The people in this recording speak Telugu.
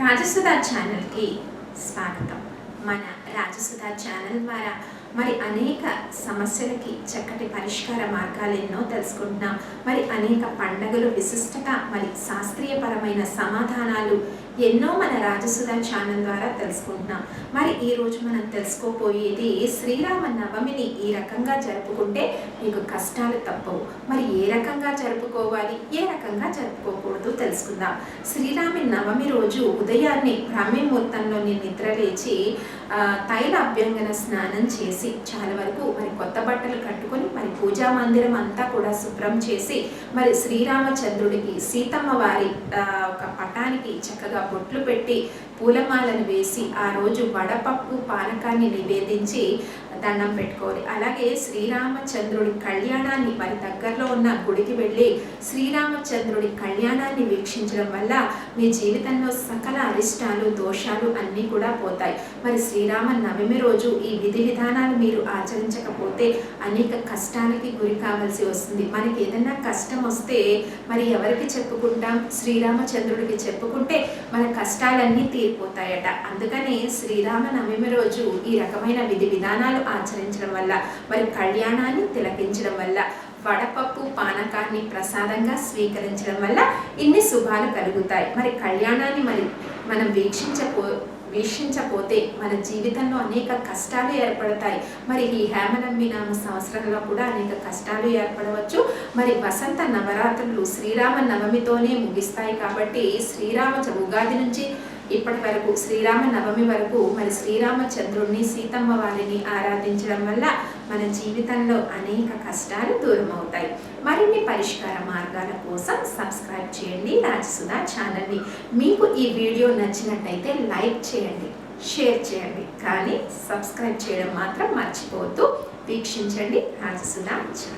రాజసుధా ఛానల్కి స్వాగతం మన రాజసుధా ఛానల్ ద్వారా మరి అనేక సమస్యలకి చక్కటి పరిష్కార మార్గాలు ఎన్నో తెలుసుకుంటున్నాం. మరి అనేక పండగలు విశిష్టత మరి శాస్త్రీయపరమైన సమాధానాలు ఎన్నో మన రాజసుధ ఛానల్ ద్వారా తెలుసుకుంటున్నాం. మరి ఈ రోజు మనం తెలుసుకోపోయేది శ్రీరామ నవమిని ఈ రకంగా జరుపుకుంటే మీకు కష్టాలు తప్పవు. మరి ఏ రకంగా జరుపుకోవాలి? ఏ రకంగా జరుపుకోకూడదు తెలుసుకుందాం. శ్రీరామి నవమి రోజు ఉదయాన్నే బ్రాహ్మీ ముహూర్తంలోని నిద్ర లేచి తైల అభ్యంగన స్నానం చేసి చాలా వరకు మరి కొత్త బట్టలు కట్టుకొని మరి పూజా మందిరం అంతా కూడా శుభ్రం చేసి మరి శ్రీరామచంద్రుడికి సీతమ్మ వారి ఆ, ఒక పటానికి చక్కగా బొట్లు పెట్టి పూలమాలను వేసి ఆ రోజు వడపప్పు పానకాన్ని నివేదించి దండం పెట్టుకోవాలి. అలాగే శ్రీరామచంద్రుడి కళ్యాణాన్ని మరి దగ్గరలో ఉన్న గుడికి వెళ్ళి శ్రీరామచంద్రుడి కళ్యాణాన్ని వీక్షించడం వల్ల మీ జీవితంలో సకల అరిష్టాలు దోషాలు అన్నీ కూడా పోతాయి. మరి శ్రీరామ నవమి రోజు ఈ విధి విధానాలు మీరు ఆచరించకపోతే అనేక కష్టాలకి గురి కావాల్సి వస్తుంది. మనకి ఏదైనా కష్టం వస్తే మరి ఎవరికి చెప్పుకుంటాం? శ్రీరామచంద్రుడికి చెప్పుకుంటే మన కష్టాలన్నీ తీరిపోతాయట. అందుకనే శ్రీరామ నవమి రోజు ఈ రకమైన విధి విధానాలు ఆచరించడం వల్ల మరి కళ్యాణాన్ని తిలకించడం వల్ల వడపప్పు పానకాన్ని ప్రసాదంగా స్వీకరించడం వల్ల ఇన్ని శుభాలు కలుగుతాయి. మరి కళ్యాణాన్ని మరి మనం వీక్షించపో వీక్షించపోతే మన జీవితంలో అనేక కష్టాలు ఏర్పడతాయి. మరి ఈ హేమనమ్మి నామ సంవత్సరంలో కూడా అనేక కష్టాలు ఏర్పడవచ్చు. మరి వసంత నవరాత్రులు శ్రీరామ నవమితోనే ముగిస్తాయి కాబట్టి శ్రీరామ ఉగాది నుంచి ఇప్పటి వరకు శ్రీరామ నవమి వరకు మరి శ్రీరామచంద్రుణ్ణి సీతమ్మ వారిని ఆరాధించడం వల్ల మన జీవితంలో అనేక కష్టాలు దూరం అవుతాయి మరిన్ని పరిష్కార మార్గాల కోసం సబ్స్క్రైబ్ చేయండి రాజసుధా ఛానల్ని. మీకు ఈ వీడియో నచ్చినట్టయితే లైక్ చేయండి షేర్ చేయండి. కానీ సబ్స్క్రైబ్ చేయడం మాత్రం మర్చిపోవద్దు. వీక్షించండి రాజసుధా ఛానల్